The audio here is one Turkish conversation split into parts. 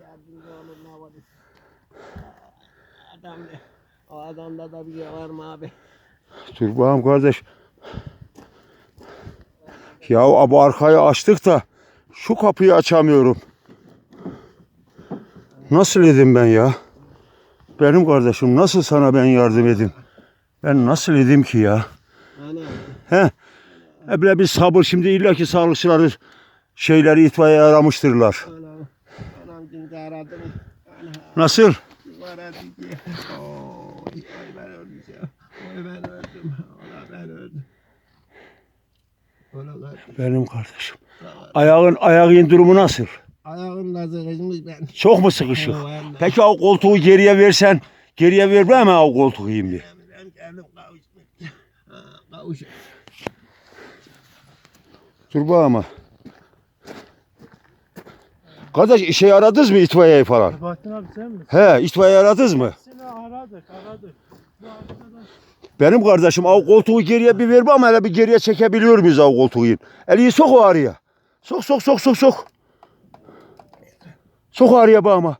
yardımcı olun ne var? Adam ne? O adamda da bir şey var mı abi? Dur bakalım kardeş. Ya bu arkayı açtık da şu kapıyı açamıyorum. Nasıl edeyim ben ya? Benim kardeşim nasıl sana ben yardım edeyim? Ben nasıl edeyim ki ya? He? E bir sabır şimdi illaki sağlıkçıları şeyleri itfaiye aramıştırlar. Ana. Anam şimdi aradım. Ana. Nasıl? Hadi ki. Oy, ben öleceğim. Oy ben öldüm. Ola ben öldüm. Ola öldüm. Benim kardeşim. Ayağın ayağın durumu nasıl? Ayağım da sıkışmış ben. Çok mu sıkışık? Peki o koltuğu geriye versen, geriye ver mi o koltuğu şimdi? Ben kendim kavuşmak. Ha, Kavuş. Dur ama. Kardeş şey aradınız mı itfaiyeyi falan? Bahattin abi sen misin? He itfaiye aradınız mı? Seni aradık aradık. Bu arkadaş Benim kardeşim o koltuğu geriye bir ver ama hele bir geriye çekebiliyor muyuz o koltuğu? Eli sok o araya. Sok sok sok sok sok. Sok araya bak ama.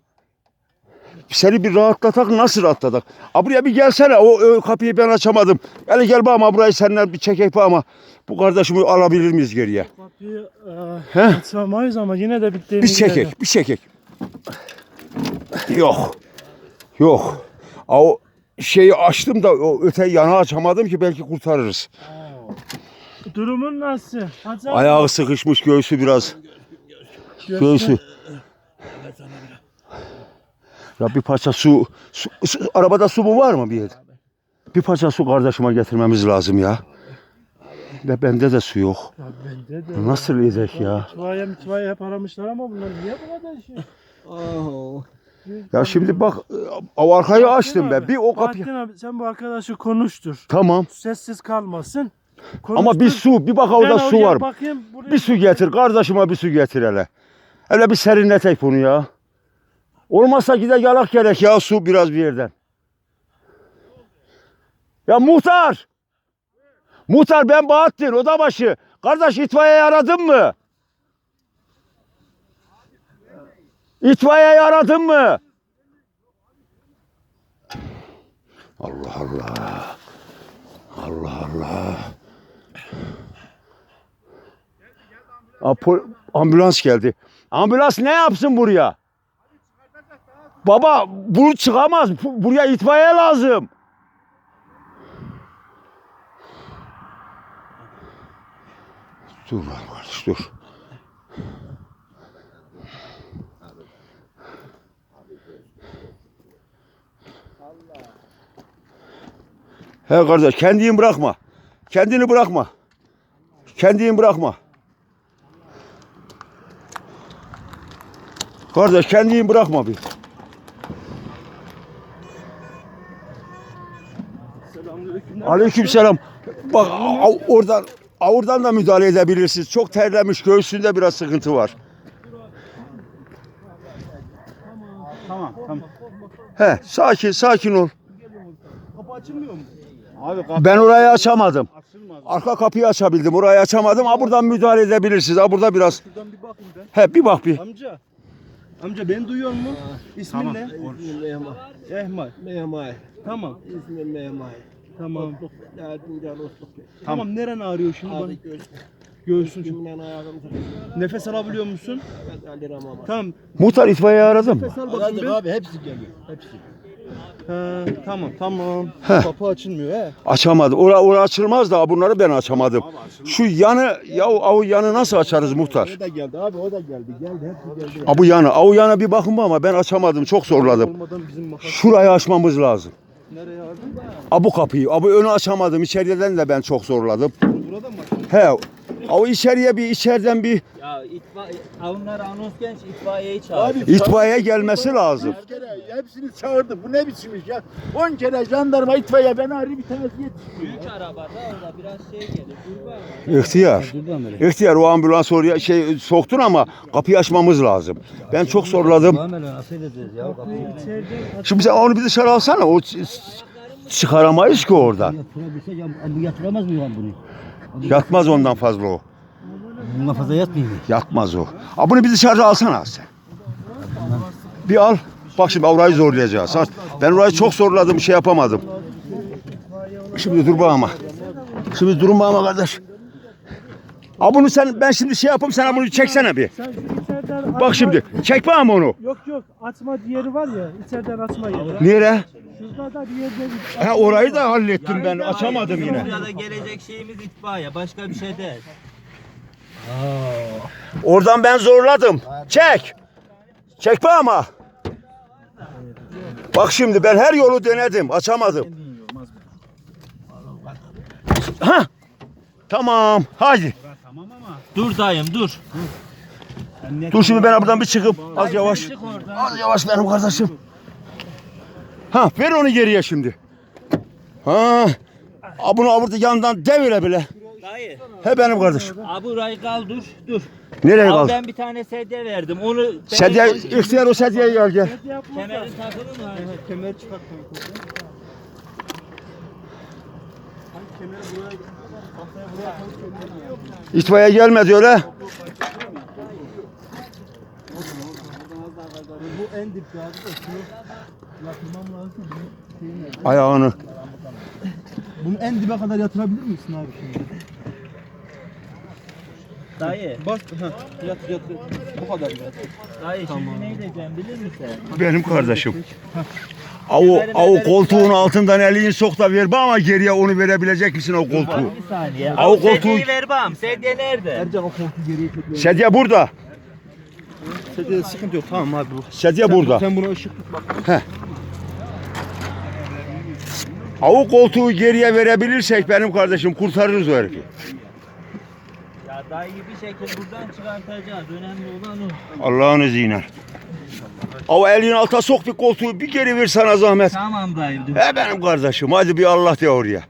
Seni bir rahatlatak nasıl rahatlatak? Ha buraya bir gelsene o, o kapıyı ben açamadım. Hele gel bak ama burayı senden bir çekek bak ama. Bu kardeşimi alabilir miyiz geriye? kapıyı He? e, açamayız ama yine de bittiğini Bir çekek, bir çekek. Yok. Yok. Ha, O şeyi açtım da o öte yana açamadım ki belki kurtarırız. Durumun nasıl? Abi, Ayağı sıkışmış göğsü biraz. Göğsü. Ya bir parça su, su, su- arabada su mu var mı bir yer? Bir parça su kardeşime getirmemiz lazım ya. Ve bende de su yok. Ya bende de. Nasıl edek ya? İtfaiye mitfaiye hep aramışlar ama bunlar niye bu kadar şey? Oho. Ya şimdi bak o arkayı açtım ben. Bir o kapıyı. Bahattin abi sen bu arkadaşı konuştur. Tamam. Sessiz kalmasın. Ama bir Konuştur. su, bir bak orada su var. Bakayım, buraya Bir su getir kardeşime bir su getir hele. Hele bir serinletek bunu ya. Olmazsa gide yalak gerek ya su biraz bir yerden. Ya muhtar. Muhtar ben Bahattin odabaşı. Kardeş itfaiyeyi aradın mı? İtfaiyeyi aradın mı? Allah Allah. Allah Allah. Apo- ambulans geldi. Ambulans ne yapsın buraya? Baba bu çıkamaz. Bu- Buraya itfaiye lazım. Dur lan kardeş dur. He kardeş kendini bırakma. Kendini bırakma. Kendini bırakma. Kardeş kendini bırakma bir. Aleykümselam. Bak a- a- oradan oradan da müdahale edebilirsiniz. Çok terlemiş, göğsünde biraz sıkıntı var. Tamam tamam. He, sakin sakin ol. Kapı açılmıyor mu? Abi kapı Ben orayı açamadım. açılmaz. Arka kapıyı açabildim. Orayı açamadım. Ha buradan müdahale edebilirsiniz. Ha burada biraz. Şuradan bir bakayım ben. He bir bak bir. Amca. Amca beni duyuyor mu? İsmin Tamam. ne? Mehmet. Ehmal. Mehmet. Tamam. İsmim Mehmet. Tamam. Yardımcı olsun. Tamam. Neren ağrıyor şimdi bana? Abi göz. Göğsün. Ayağım. Nefes alabiliyor musun? Evet alırım ama. Tamam. Muhtar itfaiye aradın mı? Nefes al bakayım bir. abi hepsi geliyor. Hepsi. Ha, tamam tamam. Kapı açılmıyor he. Açamadım. Ora, ora açılmaz da bunları ben açamadım. Şu yanı ya o yanı nasıl açarız muhtar? O da geldi abi o da geldi. Geldi hepsi geldi. Ha bu yanı. Ha o yana bir bakın ama ben açamadım. Çok zorladım. Olmadan bizim makas. Şurayı açmamız lazım. Nereye aldın? Ha bu kapıyı. Ha bu önü açamadım. İçeriden de ben çok zorladım. Burada mı? He. O içeriye bir içeriden bir Ya itfaiye, onlar anons genç itfaiyeyi çağırdı. itfaiye gelmesi lazım. Üç kere hepsini çağırdı. Bu ne biçim iş ya? 10 kere jandarma itfaiye beni arıyor bir tanesi yetişmiyor. Büyük arabada orada biraz şey gelir. Dur bak. İhtiyar. İhtiyar o ambulans oraya şey soktun ama kapıyı açmamız lazım. Ben çok zorladım. Şimdi sen onu bir dışarı alsana. O ç- çıkaramayız ki oradan. Bu yatıramaz mı lan bunu? Yatmaz ondan fazla o. Buna fazla yatmıyor mu? Yatmaz o. Ha bunu bir dışarı alsana sen. Bir al. Bak şimdi orayı zorlayacağız. Ha, Ben orayı çok zorladım şey yapamadım. Şimdi dur bakma. Şimdi durun bakma kardeş. Ha bunu sen ben şimdi şey yapayım sen bunu çeksene bir. Sen şu içeriden atma- Bak şimdi çek bakma onu. Yok yok atma diğeri var ya içeriden atma yeri. Nereye? Şurada da bir yerde bir Ha orayı da hallettim ben açamadım yine. Burada gelecek şeyimiz itfaiye. Başka bir şey değil. Oradan ben zorladım. Çek. Çek bakma. Bak şimdi ben her yolu denedim. Açamadım. Ha. Tamam. Hadi. Dur dayım dur. Dur şimdi ben buradan bir çıkıp az yavaş. Az yavaş benim kardeşim. Ha ver onu geriye şimdi. Ha. Ha bunu burada yandan devire bile. Dayı. He benim kardeşim. Abi kal dur. Dur. Nereye Abi kaldı? ben bir tane sedye verdim. Onu Sedye, ihtiyar o sedyeye gel gel. Kemerin takılı mı? Kemer çıkart. İtfaiye gelmedi öyle. Bu en dip de şunu yatırmam lazım. Bunun şeyi nerede? Ayağını. Bunu en dibe kadar yatırabilir misin abi şimdi? Dayı. Bak, ha, yat yat. Bu kadar yat. Dayı şimdi ne diyeceğim bilir misin? Benim kardeşim. Avu, avu koltuğun altından elini sok da ver bana geriye onu verebilecek misin o koltuğu? Bir saniye. Al koltuğu- Sedyeyi ver bam. Sedye nerede? Ercan o koltuğu geriye çekiyor. Sedye burada. Sedye sıkıntı yok. Tamam abi bu. Sedye burada. Sen buna ışık tut bak. Avu koltuğu geriye verebilirsek benim kardeşim kurtarırız o herifi. Ya dayı bir şekilde buradan çıkartacağız. Önemli olan o. Allah'ın izniyle. Avu elini alta sok bir koltuğu bir geri ver sana zahmet. Tamam dayı. He benim kardeşim hadi bir Allah de oraya.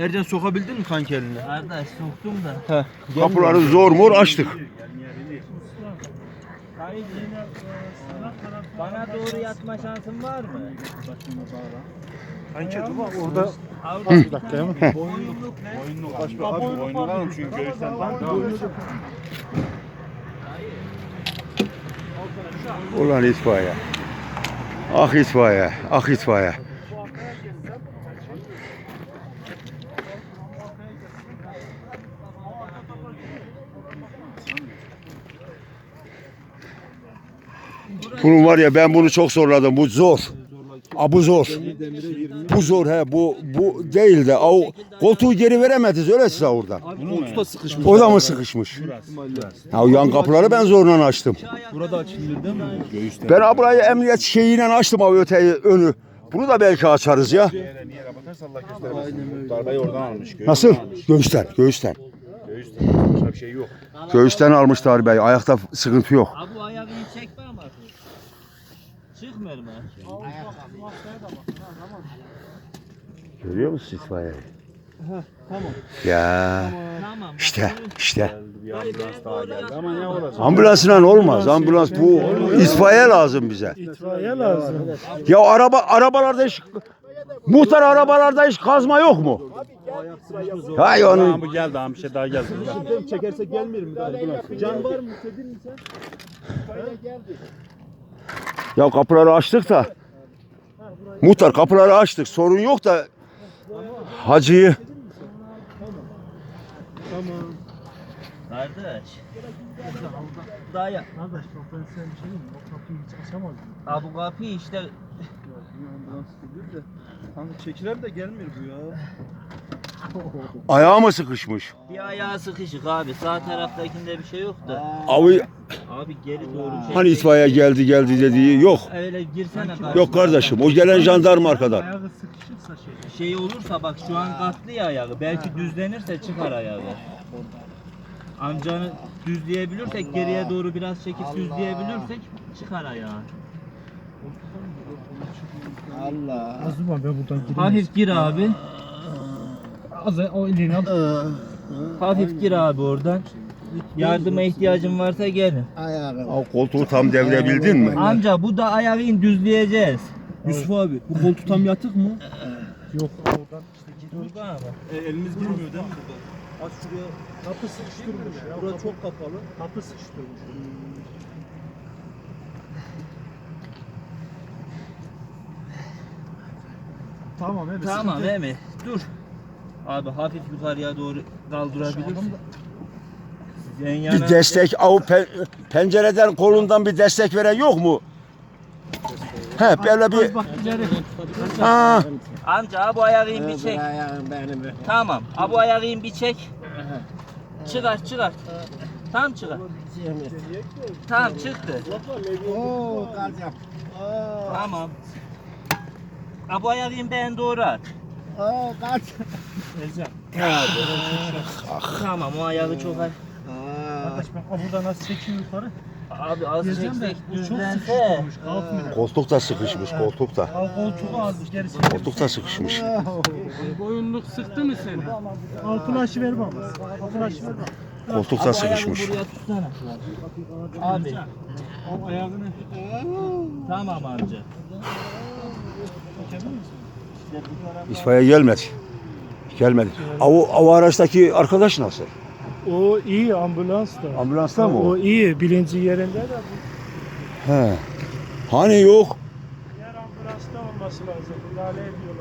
Ercan sokabildin mi kanki elini? Kardeş soktum da. Heh. Kapıları zor mor açtık. Bana doğru yatma şansın var mı? orada Avrupa bir dakika ya. Boyunluk ne? Abi boynunu alın çünkü göğüsten Ulan itfaiye. Ah itfaiye, ah itfaiye. Bunun var ya ben bunu çok zorladım. Bu zor. A bu zor. Bu zor he. Bu bu değil de o koltuğu geri veremediniz öyle size orada. Koltuğu da sıkışmış. O da mı sıkışmış? Ha o yan kapıları ben zorla açtım. Burada açılır değil mi? Ben abrayı emniyet şeyiyle açtım abi öteyi önü. Bunu da belki açarız ya. Darbeyi oradan almış. Nasıl? Göğüsten, göğüsten. Başka bir şey yok. Göğüsten almış darbeyi. Ayakta sıkıntı yok. Abi bu ayağını Çıkmıyor mu? Görüyor musun itfaiyeyi? tamam. Ya Tamam. işte işte. Bir ambulans daha geldi ama ne olacak? Ambulansla olmaz. Ambulans bu itfaiye lazım bize. itfaiye lazım. Ya araba arabalarda hiç muhtar arabalarda hiç kazma yok mu? Hay onu. Bu geldi abi bir şey daha geldi. Çekerse gelmiyor mu? Can var mı? Hissedin mi sen? Ya kapıları açtık da. Muhtar kapıları açtık. Sorun yok da hacıyı Kardeş. Dayı. Kardeş bak ben size bir şey diyeyim mi? O kapıyı hiç açamaz. Abi bu kapıyı işte Ambulans geliyor da. Kanka çekiler de gelmiyor bu ya. ayağı mı sıkışmış? bir ayağı sıkışık abi. Sağ taraftakinde bir şey yok da. Abi Abi geri doğru çek. hani itfaiye geldi geldi dediği yok. Öyle girsene kardeşim. Yok kardeşim o gelen jandarma arkadan. Ayağı sıkışırsa şey. Şey olursa bak şu an katlı ya ayağı. Belki düzlenirse çıkar ayağı. Amcanı düzleyebilirsek geriye doğru biraz çekip düzleyebilirsek çıkar ayağı. Az dur ben buradan gireyim. Hafif gir abi. Az o elini al. Hafif gir abi oradan. Yardıma ihtiyacın varsa gelin. O koltuğu tam devirebildin mi? Amca bu da ayağını düzleyeceğiz. Yusuf abi bu koltuğu tam yatık mı? Yok oradan işte Dur bana bak. E, elimiz girmiyor değil mi burada? Az şuraya kapı sıkıştırmış ya. Bura çok kapalı. Kapı sıkıştırmış. Tamam evet. Tamam Emi. Dur. Abi hafif yukarıya doğru kaldırabilirsin. Yana... Bir destek, av pe- pencereden kolundan bir destek veren yok mu? He böyle bir ha, Amca abi ayağı in bir çek. Tamam. Abi ayağı in bir çek. Çıkar çıkar. Tam çıkar. Tamam çıktı. Oo. Tamam. Abi ayağı in ben doğru at. Oo gaz. Tamam o ayağı çok ay. Arkadaş bak o burada nasıl çekiyor yukarı? Abi az Gezeceğim de bu çok düzlense. sıkıştırmış. Kalkmıyor. koltuk da sıkışmış koltuk da. Al koltuğu az gerisi. Koltuk da sıkışmış. Boyunluk sıktı mı seni? Altın aşı ver bana. Altın aşı ver bana. Koltuk da sıkışmış. Buraya tutsana. Abi. Al ayağını. Tamam amca. İtfaiye gelmedi. Gelmedi. Av, av araçtaki arkadaş nasıl? O iyi ambulans da. Ambulansta mı o? O iyi bilinci yerinde de. He. Hani yok? Diğer ambulansta olması lazım. Müdahale ediyorlar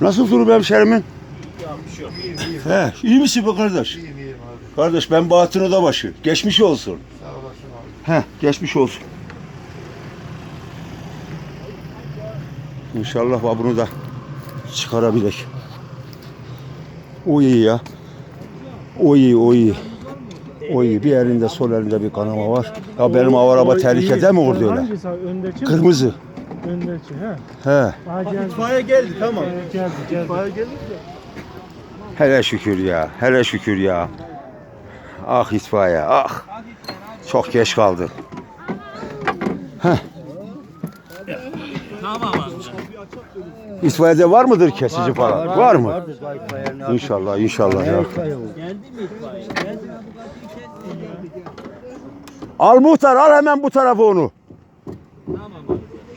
Nasıl durum hemşerimin? He, iyi misin be kardeş? İyiyim iyiyim abi. Kardeş ben Bahattin Odabaşı. Geçmiş olsun. Sağ olasın abi. He, geçmiş olsun. İnşallah bunu da çıkarabilir. O iyi ya. O iyi, o iyi. O iyi. Bir elinde sol elinde bir kanama var. Ya benim av araba O tehlikede mi orada öyle? Kırmızı. Öndeki he. He. Aa geldi. İtfaiye geldi tamam. Ee, geldi geldi. İtfaiye geldi. Hele şükür ya. Hele şükür ya. Ah itfaiye ah. Çok geç kaldı. Tamam amca. İtfaiyede var mıdır kesici falan? Var, mı? İnşallah inşallah ya. Geldi mi itfaiye? Geldi mi? Al muhtar al hemen bu tarafa onu.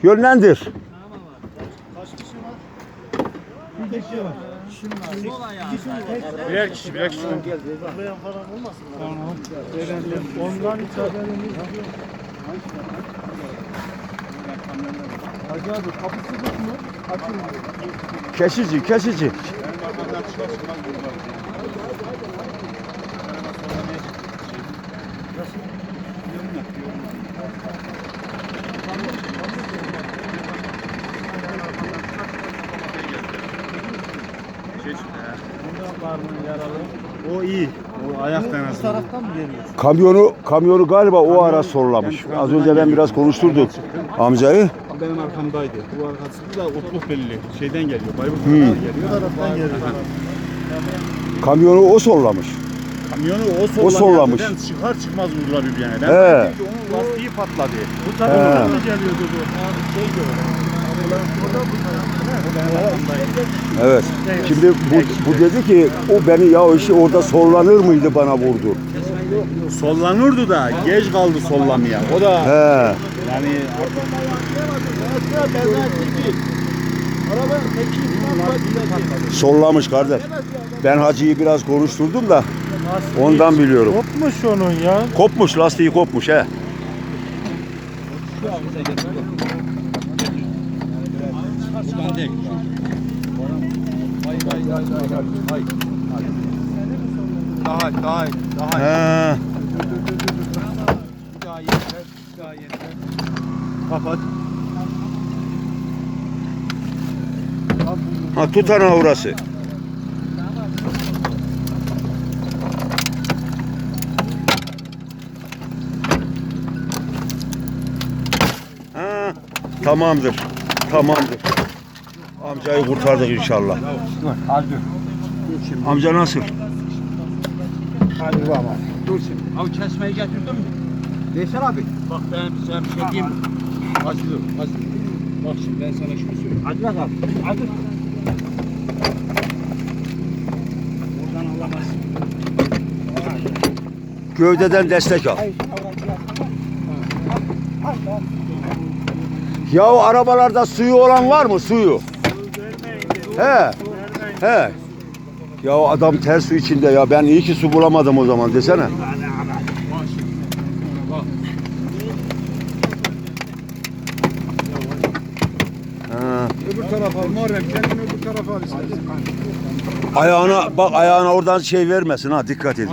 Yönlendir. Sol ayağı. Birer kişi birer kişi. Ondan hiç haberimiz yok. Hacı abi kapısı yok mu? Açın. Kesici kesici. O iyi. O ayaktan Bu taraftan mı geliyor? Kamyonu kamyonu galiba o ara sorulamış. Az önce ben biraz konuşturdum amcayı. Benim arkamdaydı. Bu arkası da otluk belli. Şeyden geliyor. Bayburt'tan Hmm. geliyor. Bu taraftan geliyor. Kamyonu o sollamış. Kamyonu o sollamış. O sollamış. Zaten Çıkar çıkmaz vurdular birbirine. Ben He. dedim ki onun lastiği patladı. Bu taraftan geliyordu bu? Evet. Şimdi bu, bu dedi ki o beni ya o işi orada sollanır mıydı bana vurdu. Sollanırdı da geç kaldı sollamaya. O da He. yani Sollamış kardeş. Ben hacıyı biraz konuşturdum da ondan biliyorum. Kopmuş onun ya. Kopmuş lastiği kopmuş he. Daha daha daha He. daha yeter. Daha yeter. kapat. Ha tutan aurası. Ha, tamamdır. Tamamdır. Amcayı kurtardık inşallah. Amca nasıl? Dur şimdi. Av kesmeyi getirdin mi? Veysel abi. Bak ben sana bir şey diyeyim mi? Aziz ol, Aziz. Bak şimdi ben sana şunu söyleyeyim. Hadi bakalım. Hadi. Oradan alamazsın. Gövdeden destek al. Ya o arabalarda suyu olan var mı suyu? He. He. Ya o adam ters su içinde ya ben iyi ki su bulamadım o zaman desene. Ha. Öbür tarafa Muharrem kendini öbür tarafa al istersen. Ayağına bak ayağına oradan şey vermesin ha dikkat edin.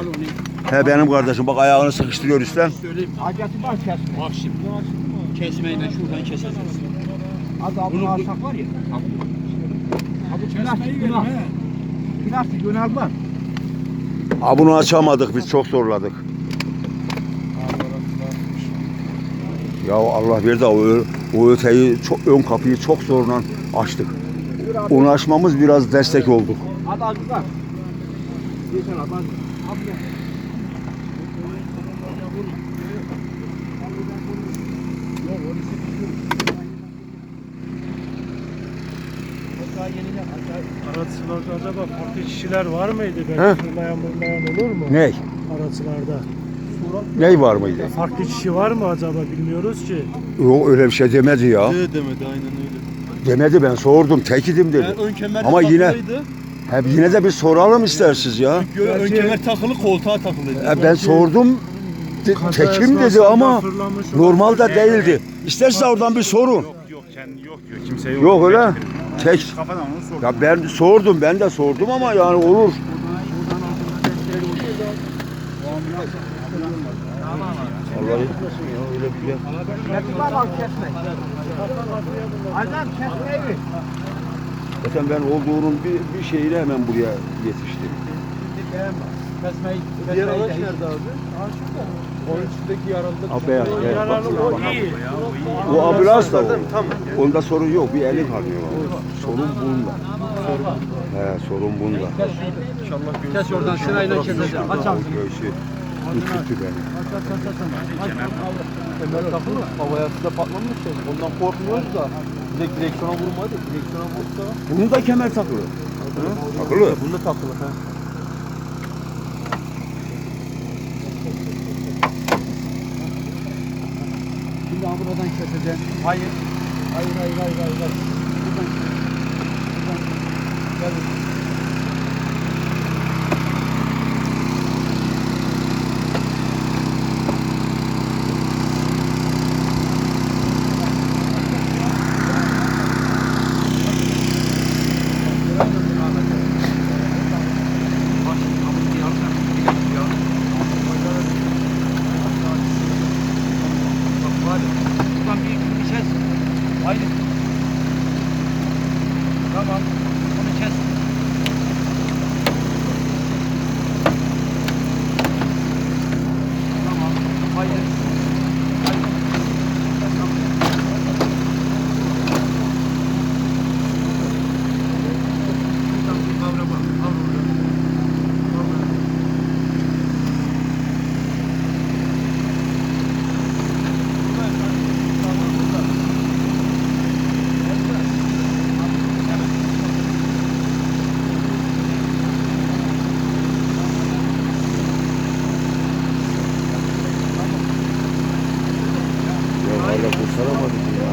He benim kardeşim bak ayağını sıkıştırıyor üstten. Söyleyeyim. Haceti var kesme. Bak şimdi. Kesmeyle şuradan keseceğiz. Az bunu alsak var ya. Abi plastik günah. Plastik günah var. Ha bunu açamadık biz çok zorladık. Ya Allah bir de o, o öteyi çok, ön kapıyı çok zorla açtık. Onu açmamız biraz destek olduk. Hadi abi hadi. Abi Araçlarda acaba farklı kişiler var mıydı? Belki fırlayan mırlayan olur mu? Ney? Araçlarda. Ney var mıydı? Farklı kişi var mı acaba bilmiyoruz ki. Yok öyle bir şey demedi ya. demedi aynen öyle. Demedi ben sordum tekidim dedi. ön kemer Ama yine- He yine de bir soralım istersiniz ya. ön kemer takılı koltuğa takılıydı. E, ben sordum de- Kaza tekim dedi esnasında ama fırlamış normalde değildi. İsterse oradan bir sorun. Yok kendi yok diyor. Kimse yok. Yok öyle. Tek. Kafadan onu sor. Ya ben sordum, ben de sordum ama yani olur. Vallahi öyle bir şey. Kesme al kesme. Adam kesmeyi. Zaten ben olduğunun bir, bir şeyine hemen buraya yetiştim. Kesmeyi. Diğer araç nerede abi? Onun üstündeki yaralıda. Bak, Yaralı bak. o iyi. O ambulans da o. Onda sorun yok. Bir eli kalıyor. Sorun bunda. He, sorun bunda. Kes oradan sırayla keseceğim. Aç al. Göğsü ürküttü beni. kemer takılı. Havaya size patlamış. Ondan korkmuyoruz da. Direkt direksiyona vurmadı. Direksiyona vursa. Bunun da kemer takılı. Takılı. Bunda takılı. He. Buradan keseceğim. Hayır. Hayır hayır hayır hayır. hayır. Buradan. Buradan. Gel. Buradan bir bir kes. Hayır. Tamam. Onu kes. Tamam. Hayır. Hayır. Buradan bir kavrama. Al oradan. Kavra. Ya hala kurtaramadık ya.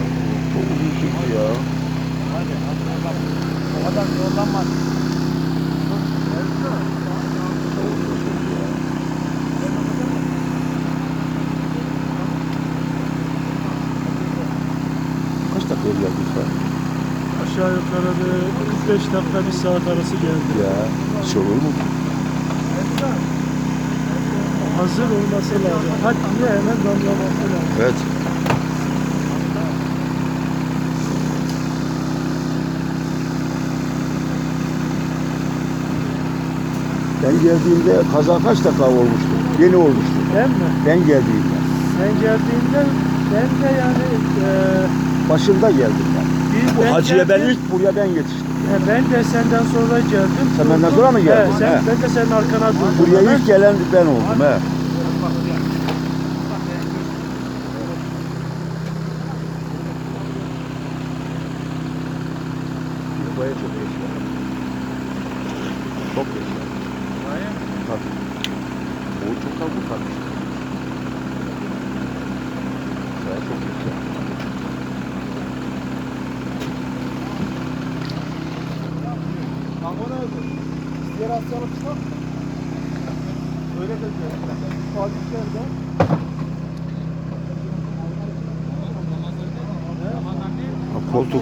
Çok uzun sürdü ya. O kadar zorlanmaz. Kaç dakika geldik sen? Aşağı yukarı bir 45 dakika bir saat arası geldi. Ya hiç olur mu? Hazır olması lazım. Hatta hemen damlaması lazım. Evet. Ben geldiğimde kaza kaç dakika olmuştu? Yeni olmuştu. Ben mi? Ben geldiğimde. Sen geldiğinde ben de yani e, Başında geldim ben. Ben hacıya ben geldim. ilk buraya ben yetiştim. E, ben de senden sonra geldim. Sen benden sonra mı geldin? He, sen, He. Ben de senin arkana durdum. Buraya hemen. ilk gelen ben oldum. He. Buraya çok yaşıyor. Çok yaşıyor. Buraya mı? Tabii. O çok kabul kalmış. Buraya çok yaşıyor. Kanka ne oldu? Diğer Asyalı çıkar mı? Öyle de diyor. Fabriklerde. Ha, koltuk.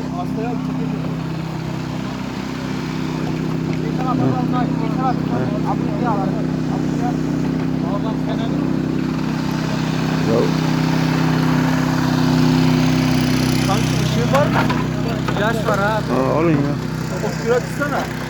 Ya, Kanki ışığı var mı? Yaş var abi. ha, alın ya. O şuraya tutsana.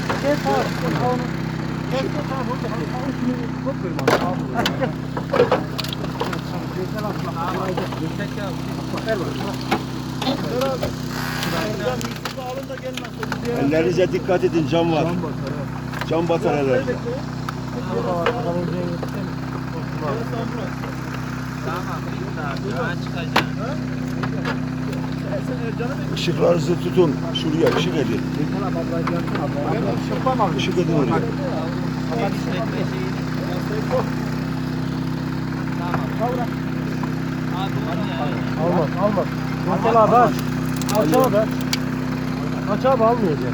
Ellerinize dikkat edin cam var. Cam batar ellerinize. Tamam abi. Daha çıkacağım. Işıklarınızı tutun. Şuraya ışık edin. Işık edin oraya. Almaz, almaz. Aç abi aç. Aç abi aç. Aç abi almayacak.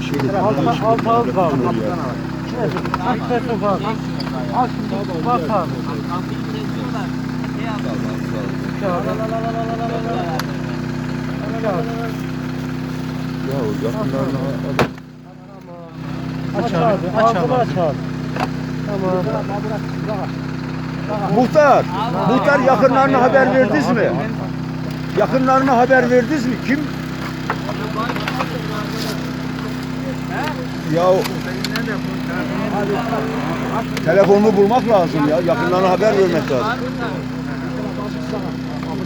Işık edin. Altı Işık altı ağız edin. kalmıyor. Oraya. Aç. Aç bak abi. Kapıyı kesiyorlar. Ne yapalım? Aç abi. Aç abi. Ya o yakınlarına adam. Aç abi. Ağzını aç abi. Tamam. Muhtar, muhtar yakınlarına haber verdiniz mi? Yakınlarına haber verdiniz mi? Kim? Ya telefonunu bulmak lazım ya. Yakınlarına haber vermek lazım.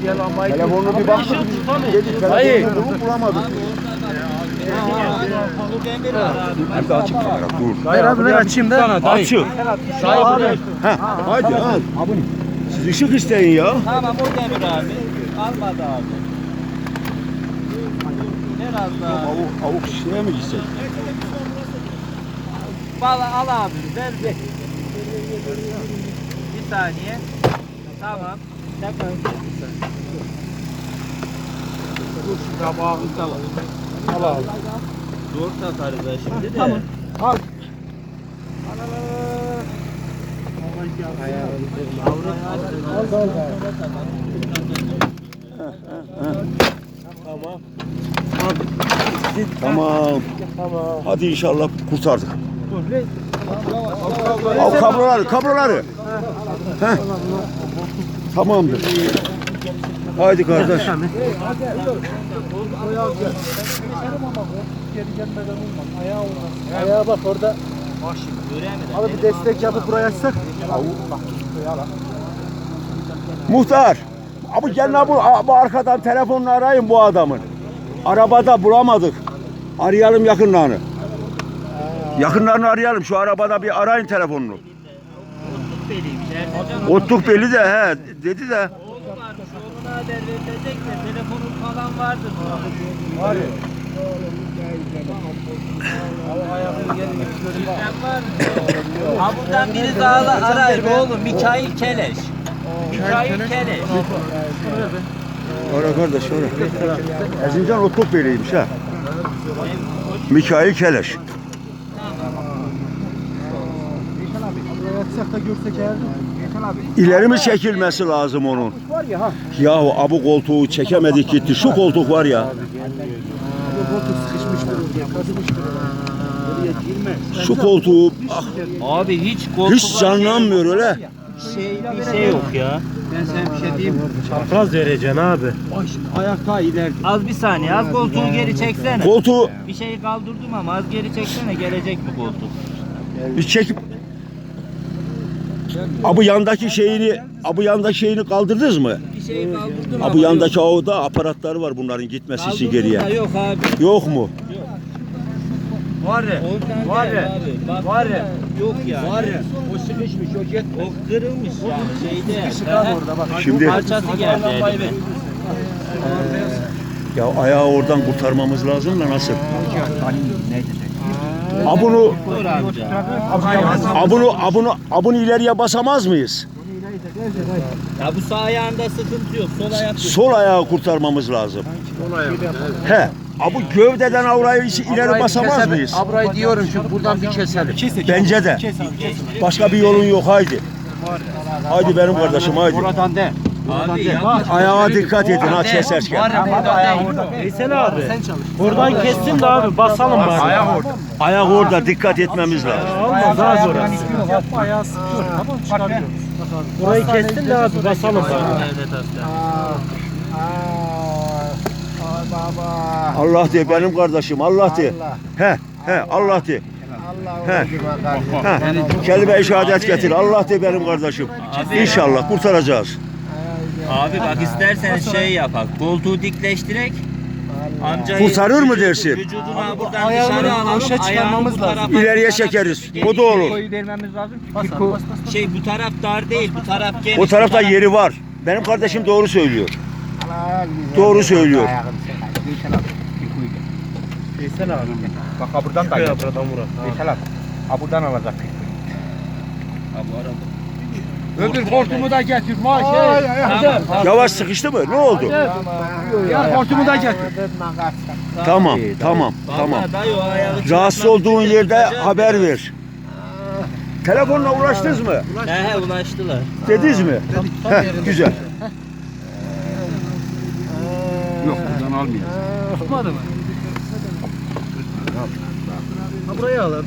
Telefonunu bir baktık. Dedi telefonunu bulup bulamadık. Bir de açık kamera dur. Hayır abi ben açayım da. Açık. Abi. Ha, hadi al. Siz ışık isteyin ya. Tamam o demir abi. Almadı abi. Biraz daha. Avuk, avuk şişeye mi gitsek? Bala al abi. Ver bir. Bir saniye. Tamam. Al abi. Zor takarız ha şimdi de. Tamam. Al. Al al al. Tamam. Tamam. Hadi inşallah kurtardık. Al kabloları, kabloları. Heh. Tamamdır. Haydi kardeş. Ayağa bak orada. Abi bir destek yapıp buraya açsak. Muhtar. Abi gelin abi, bu arkadan telefonla arayın bu adamın. Arabada bulamadık. Arayalım yakınlarını. Yakınlarını arayalım. Şu arabada bir arayın telefonunu. Otluk beliymiş. Erdoğan Otluk belli de he dedi de. oğlu varmış. Oğluna haber verilecek de telefonun falan vardır. Var ya. Ha buradan biri daha arayın oğlum. Mikail Keleş. Mikail Keleş. Ara kardeş ara. Erzincan Otluk Beyliğiymiş ha. Mikail Keleş. Açsak da görsek eğer. İleri mi çekilmesi lazım onun? Var ya ha. Yahu abu koltuğu çekemedik gitti. Şu koltuk var ya. Bu koltuk sıkışmıştır oraya. Kazımıştır oraya. Oraya girme. Şu koltuğu ah, Abi hiç koltuk hiç canlanmıyor öyle. şey bir şey yok ya. Ben sana bir şey diyeyim? Çapraz vereceksin abi. Bak şimdi ayak daha ileride. Az bir saniye az koltuğu geri çeksene. Koltuğu Bir şeyi kaldırdım ama az geri çeksene gelecek mi koltuk? bir çekip Abu yandaki şeyini, abu yandaki şeyini kaldırdınız mı? Bir şeyi kaldırdım Abu yandaki orada aparatları var bunların gitmesi için geriye. Yok abi. Yok mu? Var ya. Oradan Var ya. abi. Var ya. Yok yani. Var ya. O sıkışmış o jet. O kırılmış yani şeyde. Abi bak. Şimdi Parçası geldi elime. ya ayağı oradan kurtarmamız lazım da nasıl? Abunu abunu abunu abunu ileriye basamaz mıyız? Ya bu sağ ayağında sıkıntı yok. Sol ayak Sol ayağı kurtarmamız lazım. Sol ayağı. He. Abu gövdeden avrayı ileri basamaz mıyız? Abrayı diyorum çünkü buradan bir keselim. Bence de. Başka bir yolun yok haydi. Haydi benim kardeşim haydi. Buradan de. Abi. Ayağa dikkat edin ha keserken. Veysel abi. Buradan kessin de abi basalım bari. Ayak orada. Ayak orada dikkat etmemiz lazım. Olmaz az orası. Yapma ayağı sıkıyor. Tamam çıkarıyoruz. Burayı kessin de abi basalım bari. Allah de benim kardeşim Allah de. He he Allah de. He. He. Kelime-i şehadet getir. Allah de benim kardeşim. İnşallah kurtaracağız. Abi bak isterseniz şey yapak. Koltuğu dikleştirek. Amcayı Kurtarır mı dersin? Vücudunu buradan dışarı alalım. Ayağını bu tarafa. İleriye çekeriz. O da olur. Şey bu taraf dar değil. Bu taraf geniş. O tarafta yeri var. Benim kardeşim doğru söylüyor. Doğru söylüyor. Veysel abi. Bak ha buradan da gel. buradan vurak. Veysel abi. Ha buradan alacak. Ha, bu araba. Öbür hortumu da getir. Maşallah. Yavaş sıkıştı mı? Ne oldu? Ya hortumu da getir. Tamam, tamam, tamam. Rahatsız olduğun yerde yapacağım. haber ver. Telefonla uğraştınız mı? He he ulaştılar. Dediniz mi? Heh, güzel. Yok buradan almayacağız. Tutmadı mı? Ha burayı alalım.